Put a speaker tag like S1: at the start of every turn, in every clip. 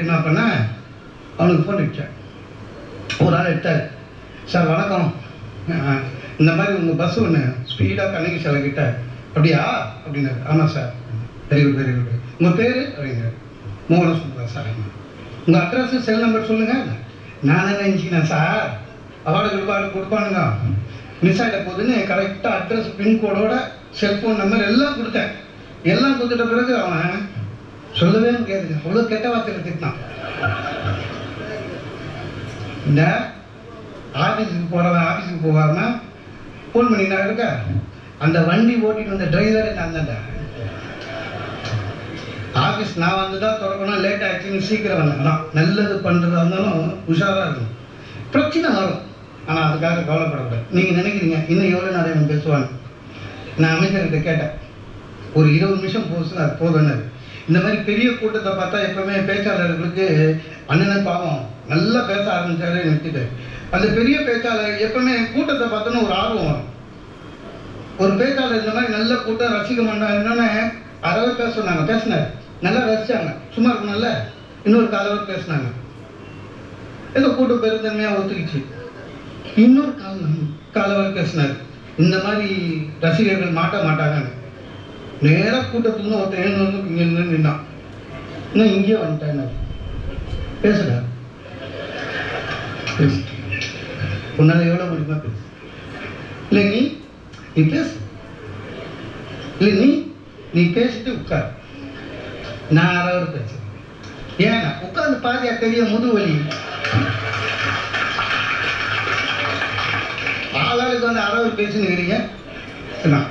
S1: என்ன பண்ணேன் அவனுக்கு ஃபோன் அடித்தேன் ஒரு ஆள் எடுத்தார். சார் வணக்கம். இந்த மாதிரி உங்கள் பஸ் ஒன்று ஸ்பீடாக கண்ணகி சார் கிட்ட அப்படியா? அப்படின்னாரு. ஆமாம் sir very good very good உங்கள் பேர்? அப்படிங்கிறார். மோகன சுந்தரா சார் உங்கள் அட்ரஸ் செல் நம்பர் சொல்லுங்கள் நான் என்ன சார் அவார்டு கிருபாடு கொடுப்பானுங்க. மிஸ் ஆகிட போகுதுன்னு கரெக்டாக அட்ரஸ் பின்கோடோட செல்ஃபோன் நம்பர் எல்லாம் கொடுத்தேன். எல்லாம் கொடுத்துட்ட பிறகு அவன் சொல்லவே முடியாது. அவ்வளோ கெட்ட வார்த்தையில் திட்டினான் இந்த ஆஃபீஸுக்கு போகிறவன் ஆஃபீஸுக்கு போவார்னா ஃபோன் பண்ணினா இருக்க அந்த வண்டி ஓட்டிட்டு வந்த டிரைவரே நான் தான்டா ஆஃபீஸ் நான் வந்து தான் திறக்கணும் லேட் ஆகிடுச்சுன்னு சீக்கிரம் வந்தேன் நான் நல்லது பண்ணுறதா இருந்தாலும் உஷாராக இருக்கும் பிரச்சனை வரும். ஆனால் அதுக்காக கவலைப்படக்கூடாது. நீங்கள் நினைக்கிறீங்க இன்னும் எவ்வளோ நிறைய பேசுவாங்க நான் அமைச்சர்கிட்ட கேட்டேன். ஒரு இருபது நிமிஷம் போச்சு அது போதும்னாரு இந்த மாதிரி பெரிய கூட்டத்தை பார்த்தா எப்பவுமே பேச்சாளர்களுக்கு அண்ணனை பாவம் நல்லா பேச ஆரம்பிச்சாரு நிறுத்திட்டு அந்த பெரிய பேச்சாளர் எப்பவுமே கூட்டத்தை பார்த்தோன்னு ஒரு ஆர்வம் வரும். ஒரு பேச்சாளர் இந்த மாதிரி நல்ல கூட்டம் ரசிக்க மாட்டாங்க என்னன்னு அறவே பேச சொன்னாங்க பேசினார். நல்லா ரசிச்சாங்க. சும்மா இருக்கணும்ல? இன்னொரு காலவர் பேசினாங்க. ஏதோ கூட்டம் பெருந்தன்மையாக ஒத்துக்கிச்சு. இன்னொரு கால காலவர் பேசினார். இந்த மாதிரி ரசிகர்கள் மாட்ட மாட்டாங்கன்னு. நேராக கூட்டத்துலேருந்து ஒருத்தன் எழுந்து வந்து இங்கே நின்று நின்னான் இன்னும் இங்கேயே வந்துட்டேன் பேசுடா. பேசு. உன்னால் எவ்வளோ முடியுமா பேசு. இல்லை நீ நீ பேசு. இல்லை நீ நீ பேசிட்டு உட்கார். நான் யாராவது பேசு ஏன்னா உட்காந்து பாதியா பெரிய முதுவலி ஆளாளுக்கு வந்து யாராவது பேசுனுங்கிறீங்க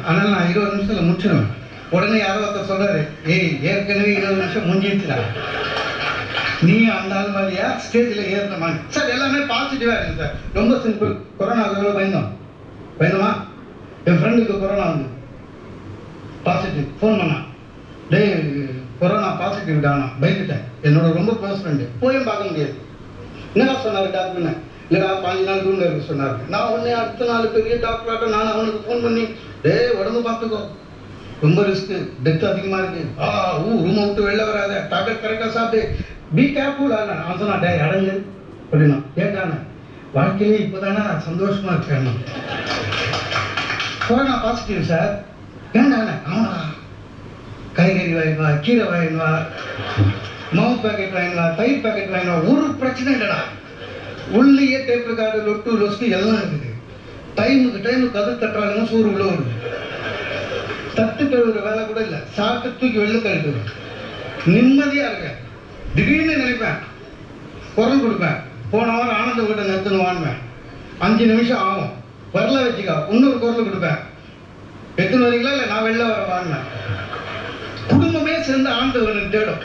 S1: ஆனால் நான் இருபது நிமிஷத்தில் முடிச்சிடுவேன் உடனே யாரோ ஒருத்தர் சொல்றாரு ஏய் ஏற்கனவே இருபது நிமிஷம் முடிஞ்சிடுச்சுடா நீ அந்த ஆள் மாதிரியா? ஸ்டேஜில் ஏறின சார் எல்லாமே பாசிட்டிவாக இருக்கு சார். ரொம்ப சிம்பிள் கொரோனா எவ்வளோ பயந்தோம். பயந்தோமா? என் ஃப்ரெண்டுக்கு கொரோனா வந்து பாசிட்டிவ் ஃபோன் பண்ணான் டேய் கொரோனா பாசிட்டிவ் டானா? பயந்துட்டேன். என்னோட ரொம்ப க்ளோஸ் ஃப்ரெண்டு போயும் பார்க்க முடியாது. என்னடா சொன்னார் டாக்டர்னு இல்லைடா பாஞ்சு நாள் ரூமில் இருக்க சொன்னார். நான் உடனே அடுத்த நாள் பெரிய டாக்டராட்ட நான் அவனுக்கு ஃபோன் பண்ணி டேய் உடம்பு பார்த்துக்கோ. ரொம்ப ரிஸ்க்கு டெத் அதிகமாக இருக்கு. ஆ ஊ ரூமை விட்டு வெளில வராத. டாக்டர் கரெக்டாக சாப்பிட்டு பி கேர்ஃபுல் ஆன நான் சொன்னா டே அடங்கு. அப்படின்னா ஏண்டான வாழ்க்கையிலே இப்போதானே நான் சந்தோஷமா இருக்கேன். கொரோனா பாசிட்டிவ் சார் ஏண்டான ஆமாடா காய்கறி வாங்கிவா கீரை வாங்கிவா வா பேக்கெட் வாங்கிவா தயிர் பேக்கெட் வாங்கிவா ஒரு பிரச்சனை இல்லைடா. உள்ளேயே டேப் கார்டு லொட்டு லொஸ்கு எல்லாம் இருக்குது. டைமுக்கு டைமுக்கு கதை தட்டுறாங்கன்னா சோறு உள்ள வருது. தட்டு கழுவுற வேலை கூட இல்லை. சாப்பிட்டு தூக்கி வெளில கழுவுவேன் நிம்மதியா இருக்கேன் திடீர்னு நினைப்பேன். குரல் கொடுப்பேன். போன வாரம் ஆனந்த வீட்டை நிறுத்தணும் வாங்குவேன் அஞ்சு நிமிஷம் ஆகும். வரல வச்சுக்கா. இன்னொரு குரல் கொடுப்பேன். எத்தனை வரீங்களா? இல்லை நான் வெளில வர வாங்கினேன் குடும்பமே சேர்ந்து ஆண்டவன் தேடும்.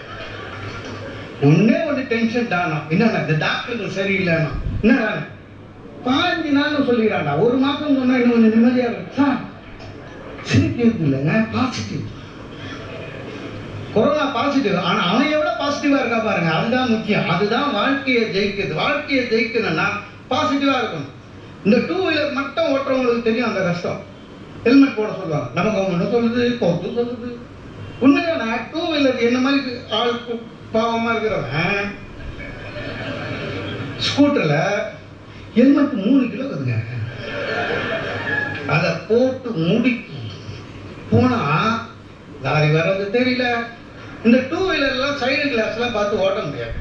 S1: ஒன்னே ஒன்று டென்ஷன் தானா? என்னண்ணா இந்த டாக்டருக்கு சரியில்லைண்ணா என்னடா? பாஞ்சு நாள்னு சொல்லிடுறாண்டா ஒரு மாதம் சொன்னா இன்னும் கொஞ்சம் நிம்மதியாக இருக்கும். சார் சிரிக்கிறது இல்லைங்க பாசிட்டிவ் கொரோனா பாசிட்டிவ் ஆனால் அவன் எவ்வளோ பாசிட்டிவாக இருக்கா பாருங்க. அதுதான் முக்கியம். அதுதான் வாழ்க்கையை ஜெயிக்குது. வாழ்க்கையை ஜெயிக்கணும்னா பாசிட்டிவாக இருக்கணும். இந்த டூ வீலர் மட்டும் ஓட்டுறவங்களுக்கு தெரியும் அந்த கஷ்டம். ஹெல்மெட் போட சொல்லுவாங்க. நமக்கு அவங்க என்ன சொல்லுது கோர்ட்டு சொல்லுது. உண்மையா டூ வீலர் என்ன மாதிரி ஆள் பாவமாக இருக்கிறவன்? ஸ்கூட்டரில் ஹெல்மெட் மூணு கிலோ வருதுங்க. அதை போட்டு முடிக்கும் போனா லாரி வர்றது தெரியல. இந்த டூ வீலர்லாம் சைடு கிளாஸ்லாம் பார்த்து ஓட்ட முடியாது.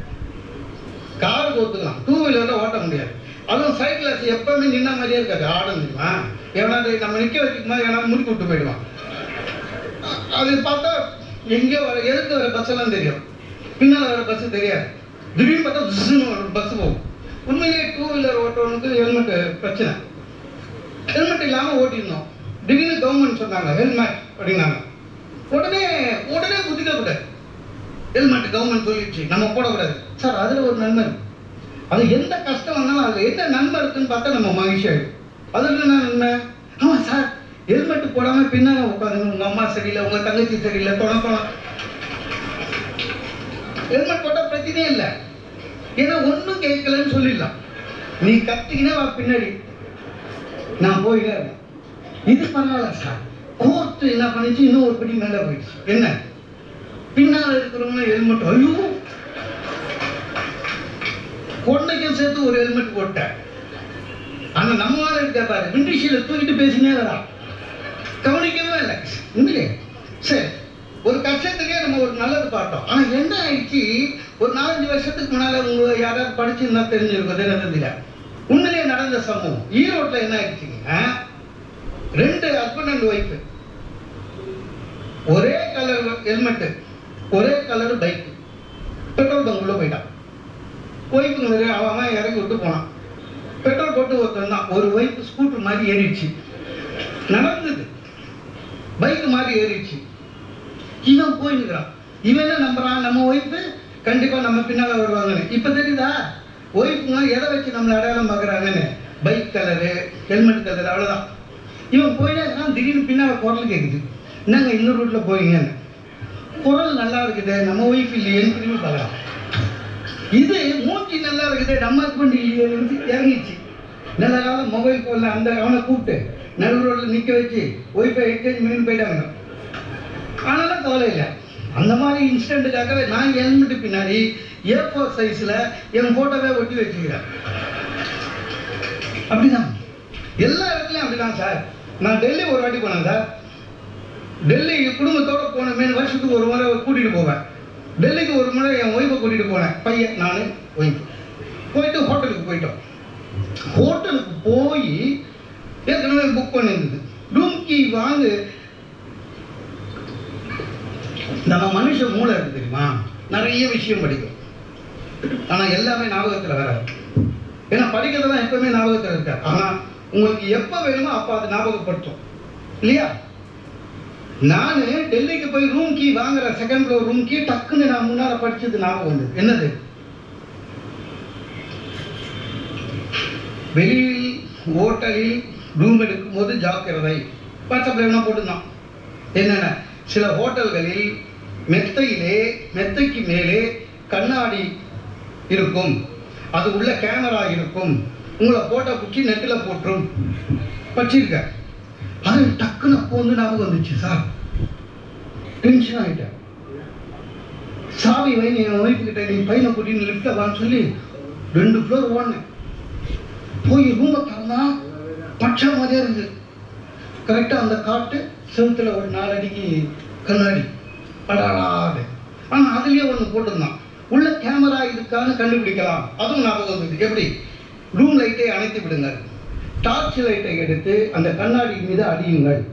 S1: காருக்கு ஒத்துக்கலாம். டூ வீலரில் ஓட்ட முடியாது. அதுவும் சைடு கிளாஸ் எப்பவுமே நின்ன மாதிரியே இருக்காது. ஆடம் தெரியுமா? எவனாவது நம்ம நிற்க வைக்கணுமா ஏன்னா எவனாவது முடி விட்டு போயிடுவான். அது பார்த்தா எங்கேயோ வர எதுக்கு வர பஸ் எல்லாம் தெரியும். பின்னால் வர பஸ் தெரியாது. திடீர்னு பார்த்தா ஜிஸ்ஸுன்னு ஒரு பஸ் போகும். உண்மையிலேயே டூ வீலர் ஓட்டுறவனுக்கு ஹெல்மெட் பிரச்சனை. ஹெல்மெட் இல்லாமல் ஓட்டிருந்தோம் திடீர்னு கவர்மெண்ட் சொன்னாங்க ஹெல்மெட் அப்படின்னாங்க. உடனே உடனே குதிக்கக்கூடாது ஹெல்மெட் கவர்மெண்ட் சொல்லிடுச்சு நம்ம போடக்கூடாது. சார் அதில் ஒரு நன்மை அது எந்த கஷ்டம் வந்தாலும் அதில் என்ன நன்மை இருக்குன்னு பார்த்தா நம்ம மகிழ்ச்சி ஆகிடும் அதில் என்ன நன்மை? ஆமாம் சார் ஹெல்மெட் போடாமல் பின்னால் உட்காந்து உங்கள் அம்மா சரியில்லை உங்கள் தங்கச்சி சரியில்லை தொடக்கலாம் ஹெல்மெட் போட்டால் பிரச்சனையே இல்லை. ஏன்னா ஒன்றும் கேட்கலன்னு சொல்லிடலாம். நீ கத்திக்கினா வா பின்னாடி. நான் போயிட்டே இருக்கேன் இது பரவாயில்ல சார். கோர்த்து என்ன பண்ணிச்சு? இன்னும் ஒரு படி மேலே போயிடுச்சு. என்ன? பின்னால் இருக்கிறவங்க ஹெல்மெட் ஐயோ! கொண்டைக்கும் சேர்த்து ஒரு ஹெல்மெட் போட்டேன். ஆனா நம்ம ஆளு இருக்க பாரு. விண்டிஷீல தூக்கிட்டு பேசினே வரான் கவனிக்கவே இல்லை. உண்மையே சரி. ஒரு கஷ்டத்துக்கே நம்ம ஒரு நல்லது பார்த்தோம். ஆனா என்ன ஆயிடுச்சு? ஒரு நாலஞ்சு வருஷத்துக்கு முன்னால உங்க யாராவது படிச்சிருந்தா தெரிஞ்சிருக்கோம். தினத்தந்தில உண்மையிலே நடந்த சம்பவம். ஈரோட்டில் என்ன ஆயிடுச்சுங்க? ரெண்டு ஹஸ்பண்ட் அண்ட் ஒய்ஃப் ஒரே கலர் ஹெல்மெட் ஒரே கலர் பைக் பெட்ரோல் பங்க் உள்ள போயிட்டான். ஒய்ஃபுங்க வேற அவன் இறங்கி விட்டு போனான். பெட்ரோல் போட்டு ஒருத்தன் தான் ஒரு ஒய்ஃப் ஸ்கூட்டர் மாதிரி ஏறிடுச்சு. நடந்தது. பைக் மாதிரி ஏறிடுச்சு. இவன் போயிருக்கிறான் இவன் என்ன நம்புறான்? நம்ம ஒய்ஃபு கண்டிப்பா நம்ம பின்னால வருவாங்கன்னு. இப்ப தெரியுதா? ஒய்ஃபுங்க எதை வச்சு நம்மளை அடையாளம் பார்க்குறாங்கன்னு? பைக் கலரு ஹெல்மெட் கலர் அவ்வளோதான் இவன் போயிட்டே இருக்கான் திடீர்னு பின்னால் குரல் கேட்குது என்னங்க இன்னொரு ரூட்ல போறீங்கன்னு. குரல் நல்லா இருக்குது நம்ம ஒய்ஃப் இல்லையேன்னு திரும்பி பார்க்கலாம் இது மூஞ்சி நல்லா இருக்குது நம்ம ஹஸ்பண்ட் இல்லையே இறங்கிச்சு நல்ல காலம் மொபைல் போன்ல அந்த அவனை கூப்பிட்டு நடு ரோட்டில் நிற்க வச்சு ஒய்ஃபை எக்ஸ்சேஞ்ச் பண்ணி போயிட்டாங்க ஆனாலும் கவலை இல்லை. அந்த மாதிரி இன்சிடென்ட்டுக்காகவே நான் ஹெல்மெட்டு பின்னாடி ஏ ஃபோர் என் ஃபோட்டோவே ஒட்டி வச்சுக்கிறேன். அப்படிதான். எல்லா இடத்துலையும் அப்படிதான் சார். நான் டெல்லி ஒரு வாட்டி போனேன் சார். டெல்லி போன போனமே வருஷத்துக்கு ஒரு முறை கூட்டிகிட்டு போவேன். டெல்லிக்கு ஒரு முறை என் ஒய்ஃபை கூட்டிகிட்டு போனேன். பையன் நான் ஒய்ஃப் போயிட்டு ஹோட்டலுக்கு போயிட்டோம். ஹோட்டலுக்கு போய் ஏற்கனவே புக் பண்ணியிருந்தது. ரூம் கீ வாங்கு. நம்ம மனுஷ மூளை இருக்கு தெரியுமா? நிறைய விஷயம் படிக்கும். ஆனால் எல்லாமே ஞாபகத்தில் வராது ஏன்னா படிக்கிறதெல்லாம் எப்பவுமே ஞாபகத்தில் இருக்காது ஆனால் உங்களுக்கு எப்ப வேணுமோ அப்ப அது ஞாபகப்படுத்தும். இல்லையா? நான் டெல்லிக்கு போய் ரூம் கீ வாங்குற செகண்ட் ஃப்ளோர் ரூம் கீ டக்குன்னு நான் முன்னால படிச்சது ஞாபகம் வந்தது. என்னது? வெளியில் ஹோட்டலில் ரூம் எடுக்கும் போது ஜாக்கிரதை வாட்ஸ்அப்ல என்ன போட்டுருந்தான். என்னென்ன? சில ஹோட்டல்களில் மெத்தையிலே மெத்தைக்கு மேலே கண்ணாடி இருக்கும். அது உள்ள கேமரா இருக்கும். உங்களை போட்டோ பிடிச்சி நெட்டில் போட்டுரும். வச்சிருக்க. அது டக்குன்னு அப்போ வந்து ஞாபகம் வந்துச்சு சார். டென்ஷன் ஆகிட்டேன் சாவி வை நீ என் வைப்புக்கிட்ட நீ பையனை கூட்டின்னு லிஃப்ட்டில் வான்னு சொல்லி ரெண்டு ஃப்ளோர் ஓடினேன். போய் ரூமை திறந்தா பச்சை மாதிரியே இருந்தது. கரெக்டாக அந்த காட்டு செவுத்துல ஒரு நாலடிக்கு கண்ணாடி. படாடாது ஆனால் அதுலேயே ஒன்று போட்டிருந்தான். உள்ள கேமரா இருக்கான்னு கண்டுபிடிக்கலாம். அதுவும் ஞாபகம் வந்தது எப்படி? ரூம் லைட்டை அணைத்து விடுங்கள். டார்ச் லைட்டை எடுத்து அந்த கண்ணாடி மீது அடியுங்கள்.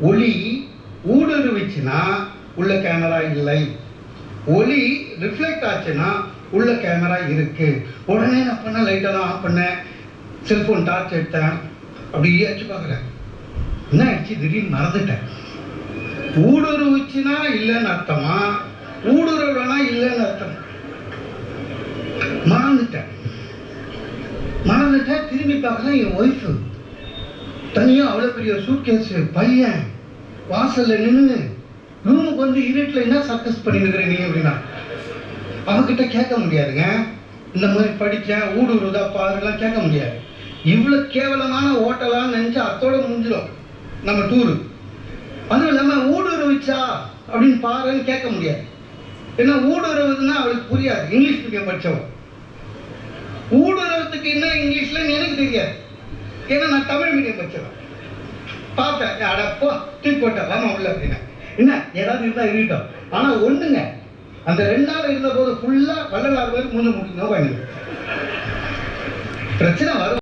S1: ஒளி ஊடுருவிச்சுன்னா உள்ள கேமரா இல்லை. ஒளி ரிஃப்ளெக்ட் ஆச்சுன்னா உள்ள கேமரா இருக்கு. உடனே நான் பண்ண லைட்டெல்லாம் ஆஃப் பண்ணேன் செல்போன் டார்ச் எடுத்தேன். அப்படியே வச்சு பார்க்குறேன். என்ன ஆயிடுச்சு? திடீர்னு மறந்துட்டேன். ஊடுருவிச்சுனா இல்லைன்னு அர்த்தமா? ஊடுருவனா இல்லைன்னு அர்த்தம். மறந்துட்டேன். திரும்பி பார்க்கலாம் என் ஒய்ஃபு தனியாக அவ்வளோ பெரிய சூட்கேஸு பையன் வாசல்ல நின்று ரூமுக்கு வந்து இருட்டில் என்ன சர்க்கஸ் பண்ணிருக்கிற நீ அப்படின்னா? அவகிட்ட கேட்க முடியாதுங்க. இந்த மாதிரி படித்தேன் ஊடுருதா பாருலாம் கேட்க முடியாது. இவ்வளோ கேவலமான ஹோட்டலான்னு நினச்சி அத்தோட முடிஞ்சிடும் நம்ம டூரு அதுவும் இல்லாமல் ஊடுருவிச்சா அப்படின்னு பாருன்னு கேட்க முடியாது. ஏன்னா ஊடுருவதுன்னா அவளுக்கு புரியாது. இங்கிலீஷ் மீடியம் படித்தவன் ஊடு என்ன இங்கிலீஷ்ல எனக்கு தெரியாது. ஏன்னா நான் தமிழ் மீடியம் படிச்சவன் பார்த்தேன். அடப்போ தூக்கி போட்டேன். வாமா உள்ள அப்படின்னா. என்ன? ஏதாவது இருந்தால் இருக்கட்டும். ஆனா ஒண்ணுங்க. அந்த ரெண்டு நாள் இருந்த போது ஃபுல்லா வள்ளலார் மாதிரி மூணு முடியும் பிரச்சனை வரும்